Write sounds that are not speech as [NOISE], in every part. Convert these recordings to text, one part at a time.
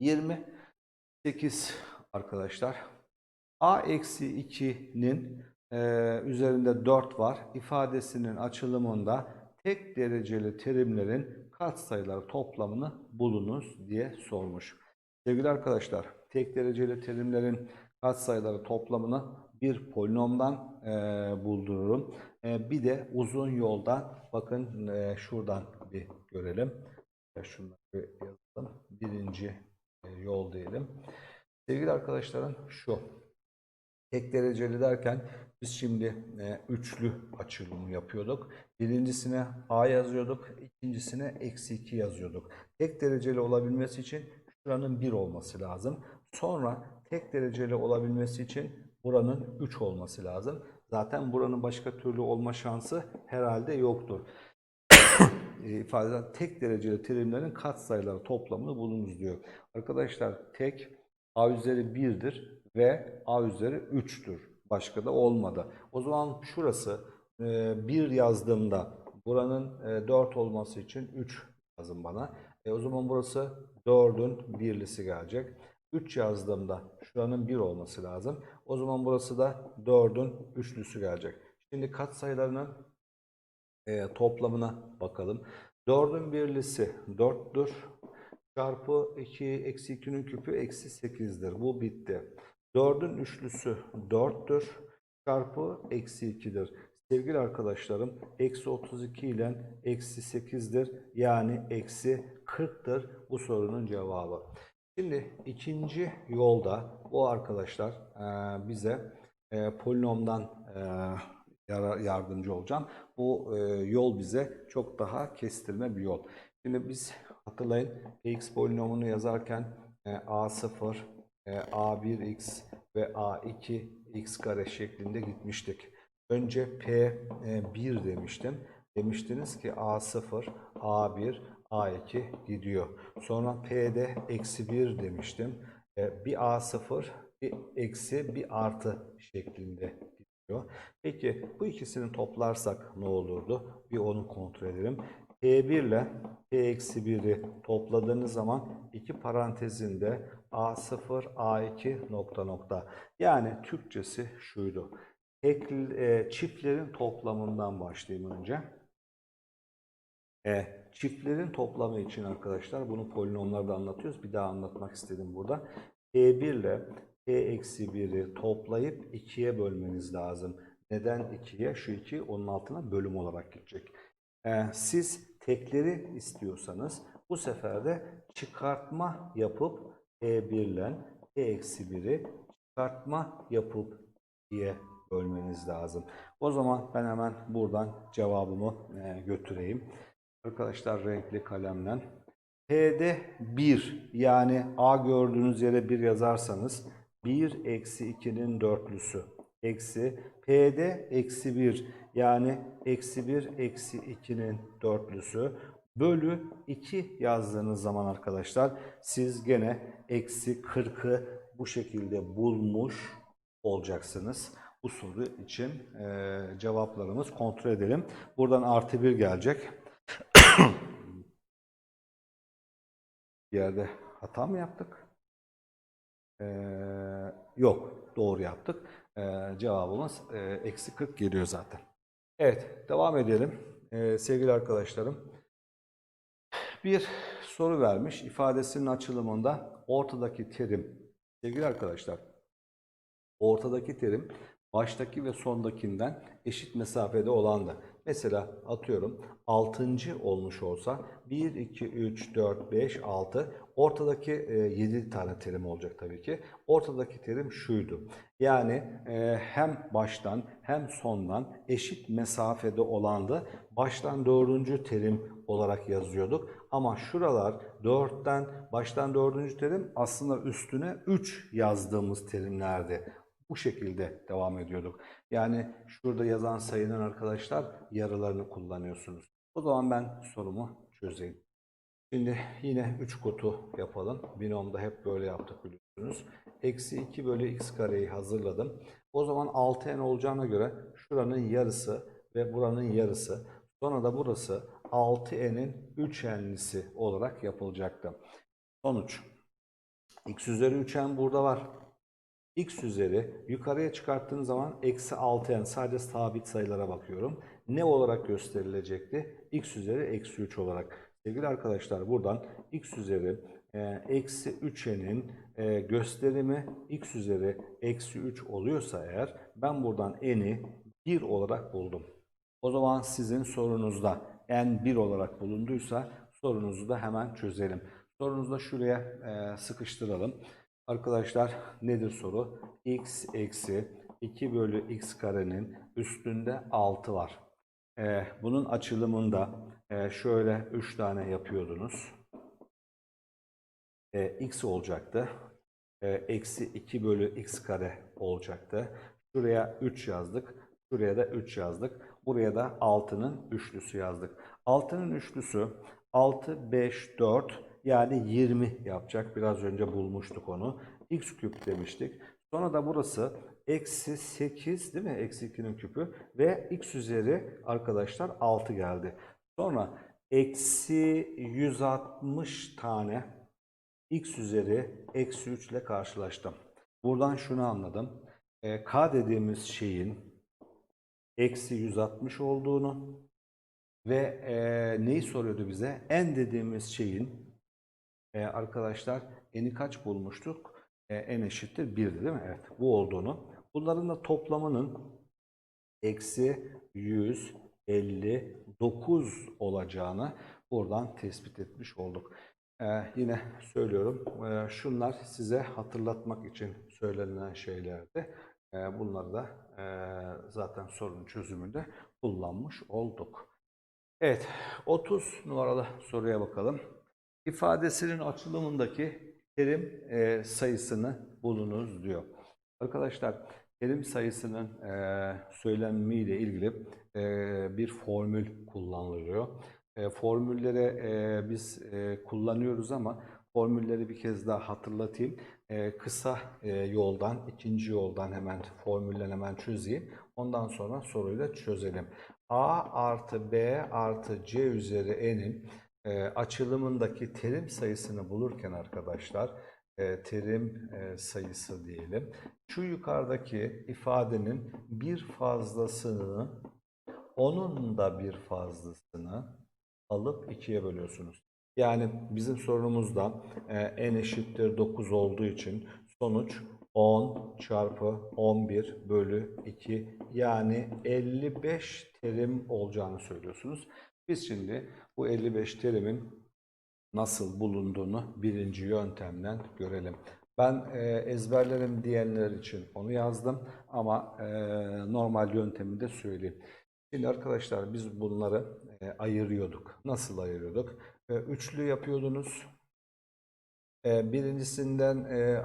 28 arkadaşlar. A eksi 2'nin e, üzerinde 4 var. ifadesinin açılımında tek dereceli terimlerin katsayıları toplamını bulunuz diye sormuş. Sevgili arkadaşlar, tek dereceli terimlerin katsayıları toplamını bir polinomdan e, buldururum. E, bir de uzun yoldan, bakın e, şuradan bir görelim. Şunları bir yazalım. Birinci yol diyelim. Sevgili arkadaşlarım şu. Tek dereceli derken biz şimdi e, üçlü açılımı yapıyorduk. Birincisine A yazıyorduk, ikincisine eksi 2 yazıyorduk. Tek dereceli olabilmesi için şuranın 1 olması lazım. Sonra tek dereceli olabilmesi için buranın 3 olması lazım. Zaten buranın başka türlü olma şansı herhalde yoktur. E, ifadeden tek dereceli terimlerin katsayıları toplamını bulunuz diyor. Arkadaşlar tek a üzeri 1'dir ve a üzeri 3'tür. Başka da olmadı. O zaman şurası 1 yazdığımda buranın 4 olması için 3 yazın bana. E, o zaman burası 4'ün birlisi gelecek. 3 yazdığımda şuranın 1 olması lazım. O zaman burası da 4'ün üçlüsü gelecek. Şimdi katsayılarının e, toplamına bakalım. 4'ün birlisi 4'tür. Çarpı 2 eksi 2'nin küpü eksi 8'dir. Bu bitti. 4'ün üçlüsü 4'tür. Çarpı eksi 2'dir. Sevgili arkadaşlarım eksi 32 ile eksi 8'dir. Yani eksi 40'tır bu sorunun cevabı. Şimdi ikinci yolda bu arkadaşlar e, bize e, polinomdan e, yardımcı olacağım. Bu e, yol bize çok daha kestirme bir yol. Şimdi biz hatırlayın px polinomunu yazarken e, a0, e, a1x ve a2x kare şeklinde gitmiştik. Önce p1 demiştim. Demiştiniz ki a0, a1, a2 gidiyor. Sonra p'de eksi 1 demiştim. E, bir a0, bir eksi, bir artı şeklinde gidiyor. Peki bu ikisini toplarsak ne olurdu? Bir onu kontrol edelim. P1 ile P-1'i topladığınız zaman iki parantezinde A0, A2 nokta nokta. Yani Türkçesi şuydu. Tek, e, çiftlerin toplamından başlayayım önce. E, çiftlerin toplamı için arkadaşlar bunu polinomlarda anlatıyoruz. Bir daha anlatmak istedim burada. P1 ile P-1'i toplayıp 2'ye bölmeniz lazım. Neden 2'ye? Şu 2 onun altına bölüm olarak gidecek. Ee, siz tekleri istiyorsanız bu sefer de çıkartma yapıp P1 ile P-1'i çıkartma yapıp 2'ye bölmeniz lazım. O zaman ben hemen buradan cevabımı e, götüreyim. Arkadaşlar renkli kalemle. P'de 1 yani A gördüğünüz yere 1 yazarsanız 1 eksi 2'nin dörtlüsü eksi P'de eksi 1 yani eksi 1 eksi 2'nin dörtlüsü bölü 2 yazdığınız zaman arkadaşlar siz gene eksi 40'ı bu şekilde bulmuş olacaksınız. Bu soru için eee, cevaplarımız kontrol edelim. Buradan artı 1 gelecek. [COUGHS] Bir yerde hata mı yaptık? Ee, yok, doğru yaptık. Ee, cevabımız e, eksi 40 geliyor zaten. Evet, devam edelim. Ee, sevgili arkadaşlarım. Bir soru vermiş. İfadesinin açılımında ortadaki terim. Sevgili arkadaşlar, ortadaki terim baştaki ve sondakinden eşit mesafede olandı. Mesela atıyorum 6. olmuş olsa 1, 2, 3, 4, 5, 6 ortadaki 7 tane terim olacak tabii ki. Ortadaki terim şuydu. Yani e, hem baştan hem sondan eşit mesafede olandı. Baştan dördüncü terim olarak yazıyorduk. Ama şuralar 4'ten baştan dördüncü terim aslında üstüne 3 yazdığımız terimlerdi. Bu şekilde devam ediyorduk. Yani şurada yazan sayının arkadaşlar yarılarını kullanıyorsunuz. O zaman ben sorumu çözeyim. Şimdi yine 3 kutu yapalım. Binomda hep böyle yaptık biliyorsunuz. Eksi 2 bölü x kareyi hazırladım. O zaman 6n olacağına göre şuranın yarısı ve buranın yarısı. Sonra da burası 6n'in 3n'lisi olarak yapılacaktı. Sonuç. x üzeri 3n burada var. X üzeri yukarıya çıkarttığım zaman eksi 6n sadece sabit sayılara bakıyorum. Ne olarak gösterilecekti? x üzeri eksi 3 olarak. Sevgili arkadaşlar buradan x üzeri e, eksi 3n'in e, gösterimi x üzeri eksi 3 oluyorsa eğer ben buradan n'i 1 olarak buldum. O zaman sizin sorunuzda n 1 olarak bulunduysa sorunuzu da hemen çözelim. Sorunuzu da şuraya e, sıkıştıralım. Arkadaşlar nedir soru? x eksi 2 bölü x karenin üstünde 6 var. E, bunun açılımında e, şöyle 3 tane yapıyordunuz. E, x olacaktı. E, eksi 2 bölü x kare olacaktı. Şuraya 3 yazdık. Şuraya da 3 yazdık. Buraya da 6'nın üçlüsü yazdık. 6'nın üçlüsü 6, 5, 4 yani 20 yapacak. Biraz önce bulmuştuk onu. x küp demiştik. Sonra da burası eksi 8 değil mi? Eksi 2'nin küpü ve x üzeri arkadaşlar 6 geldi. Sonra eksi 160 tane x üzeri eksi 3 ile karşılaştım. Buradan şunu anladım. E, k dediğimiz şeyin eksi 160 olduğunu ve e, neyi soruyordu bize? n dediğimiz şeyin e, arkadaşlar n'i kaç bulmuştuk? E, n eşittir 1'di değil mi? Evet bu olduğunu. Bunların da toplamının eksi 159 olacağını buradan tespit etmiş olduk. Ee, yine söylüyorum, ee, şunlar size hatırlatmak için söylenilen şeylerdi. Ee, bunları da e, zaten sorunun çözümünde kullanmış olduk. Evet, 30 numaralı soruya bakalım. İfadesinin açılımındaki terim e, sayısını bulunuz diyor. Arkadaşlar, terim sayısının e, söylenimiyle ilgili e, bir formül kullanılıyor. E, formülleri e, biz e, kullanıyoruz ama formülleri bir kez daha hatırlatayım. E, kısa e, yoldan, ikinci yoldan hemen formülleri hemen çözeyim. Ondan sonra soruyu da çözelim. A artı B artı C üzeri N'in e, açılımındaki terim sayısını bulurken arkadaşlar e, terim e, sayısı diyelim. Şu yukarıdaki ifadenin bir fazlasını onun da bir fazlasını alıp ikiye bölüyorsunuz. Yani bizim sorunumuzda e, n eşittir 9 olduğu için sonuç 10 çarpı 11 bölü 2 yani 55 terim olacağını söylüyorsunuz. Biz şimdi bu 55 terimin nasıl bulunduğunu birinci yöntemden görelim. Ben e, ezberlerim diyenler için onu yazdım ama e, normal yöntemi de söyleyeyim. Şimdi arkadaşlar biz bunları e, ayırıyorduk. Nasıl ayırıyorduk? Üçlü yapıyordunuz. Birincisinden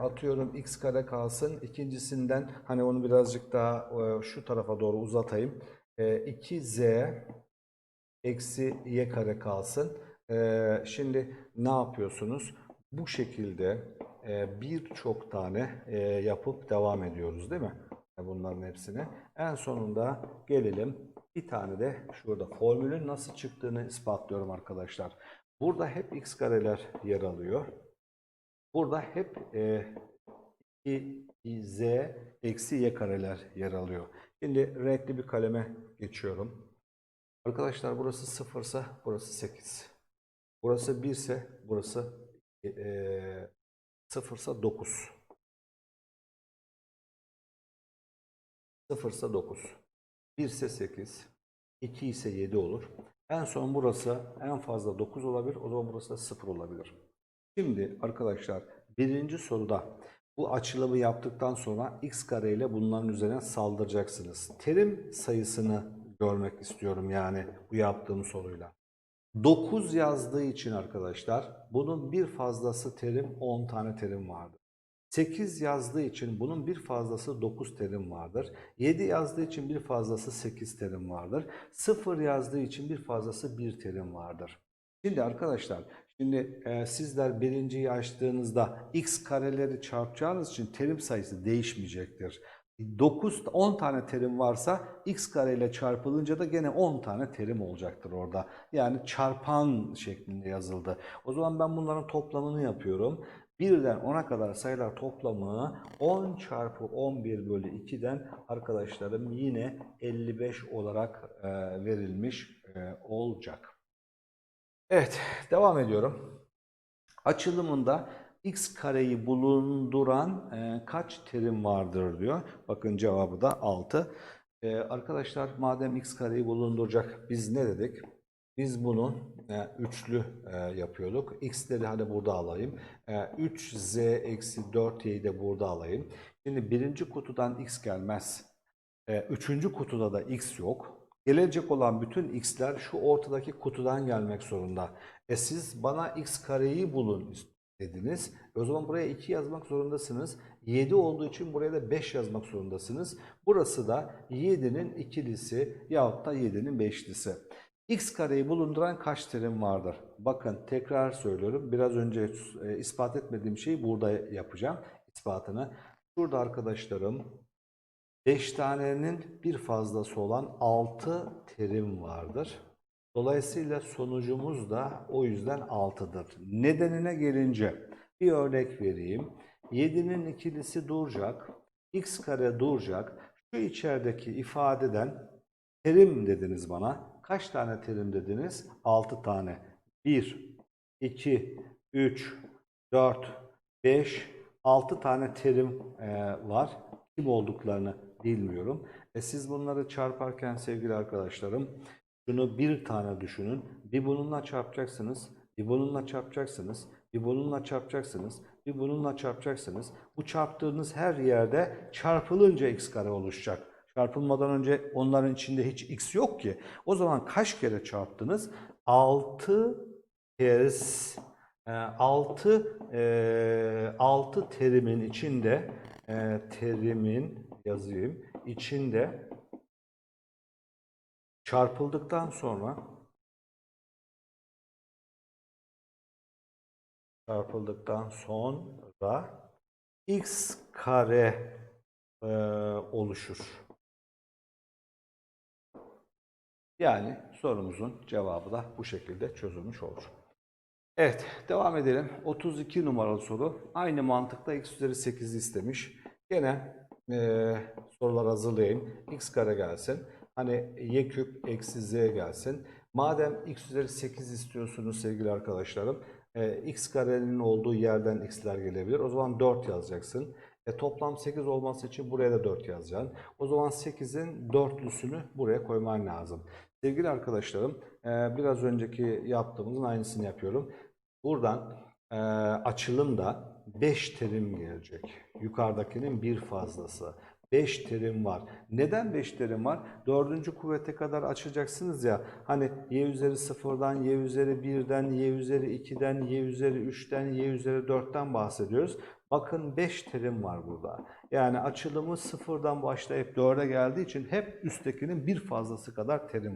atıyorum x kare kalsın. İkincisinden hani onu birazcık daha şu tarafa doğru uzatayım. E, 2z eksi y kare kalsın. E, şimdi ne yapıyorsunuz? Bu şekilde e, birçok tane e, yapıp devam ediyoruz değil mi? Bunların hepsine. En sonunda gelelim bir tane de şurada formülün nasıl çıktığını ispatlıyorum arkadaşlar. Burada hep x kareler yer alıyor. Burada hep e, 2z eksi y kareler yer alıyor. Şimdi renkli bir kaleme geçiyorum. Arkadaşlar burası 0 ise burası 8. Burası 1 ise burası e, 0 ise 9. 0 ise 9. 1 ise 8. 2 ise 7 olur. En son burası en fazla 9 olabilir. O zaman burası da 0 olabilir. Şimdi arkadaşlar birinci soruda bu açılımı yaptıktan sonra x kare ile bunların üzerine saldıracaksınız. Terim sayısını görmek istiyorum yani bu yaptığım soruyla. 9 yazdığı için arkadaşlar bunun bir fazlası terim 10 tane terim vardı. 8 yazdığı için bunun bir fazlası 9 terim vardır. 7 yazdığı için bir fazlası 8 terim vardır. 0 yazdığı için bir fazlası 1 terim vardır. Şimdi arkadaşlar, şimdi e, sizler birinciyi açtığınızda x kareleri çarpacağınız için terim sayısı değişmeyecektir. 9 10 tane terim varsa x kare ile çarpılınca da gene 10 tane terim olacaktır orada. Yani çarpan şeklinde yazıldı. O zaman ben bunların toplamını yapıyorum. Birden 10'a kadar sayılar toplamı 10 çarpı 11 bölü 2'den arkadaşlarım yine 55 olarak e, verilmiş e, olacak. Evet, devam ediyorum. Açılımında x kareyi bulunduran e, kaç terim vardır diyor. Bakın cevabı da 6. E, arkadaşlar madem x kareyi bulunduracak biz ne dedik? Biz bunu e, üçlü e, yapıyorduk. x'leri hani burada alayım. E, 3z eksi 4y'yi de burada alayım. Şimdi birinci kutudan x gelmez. E, üçüncü kutuda da x yok. Gelecek olan bütün x'ler şu ortadaki kutudan gelmek zorunda. E siz bana x kareyi bulun dediniz. E o zaman buraya 2 yazmak zorundasınız. 7 olduğu için buraya da 5 yazmak zorundasınız. Burası da 7'nin ikilisi yahut da 7'nin beşlisi. x kareyi bulunduran kaç terim vardır? Bakın tekrar söylüyorum. Biraz önce e, ispat etmediğim şeyi burada yapacağım. ispatını. Şurada arkadaşlarım 5 tanenin bir fazlası olan 6 terim vardır. Dolayısıyla sonucumuz da o yüzden 6'dır. Nedenine gelince bir örnek vereyim. 7'nin ikilisi duracak, x kare duracak. Şu içerideki ifadeden terim dediniz bana. Kaç tane terim dediniz? 6 tane. 1, 2, 3, 4, 5, 6 tane terim e, var. Kim olduklarını bilmiyorum. E siz bunları çarparken sevgili arkadaşlarım şunu bir tane düşünün. Bir bununla çarpacaksınız, bir bununla çarpacaksınız, bir bununla çarpacaksınız, bir bununla çarpacaksınız. Bu çarptığınız her yerde çarpılınca x kare oluşacak. Çarpılmadan önce onların içinde hiç x yok ki. O zaman kaç kere çarptınız? 6 kez 6 6 terimin içinde e, terimin yazayım içinde çarpıldıktan sonra çarpıldıktan sonra x kare e, oluşur. Yani sorumuzun cevabı da bu şekilde çözülmüş olur. Evet, devam edelim. 32 numaralı soru. Aynı mantıkla x üzeri 8'i istemiş. Gene e, sorular hazırlayayım. x kare gelsin. Hani y küp eksi z gelsin. Madem x üzeri 8 istiyorsunuz sevgili arkadaşlarım, e, x karenin olduğu yerden x'ler gelebilir. O zaman 4 yazacaksın. E, toplam 8 olması için buraya da 4 yazacaksın. O zaman 8'in dörtlüsünü buraya koyman lazım. Sevgili arkadaşlarım, e, biraz önceki yaptığımızın aynısını yapıyorum. Buradan e, açılımda 5 terim gelecek. Yukarıdakinin bir fazlası. 5 terim var. Neden 5 terim var? Dördüncü kuvvete kadar açacaksınız ya. Hani y üzeri 0'dan, y üzeri 1'den, y üzeri 2'den, y üzeri 3'ten, y üzeri 4'ten bahsediyoruz. Bakın 5 terim var burada. Yani açılımı sıfırdan başlayıp 4'e geldiği için hep üsttekinin bir fazlası kadar terim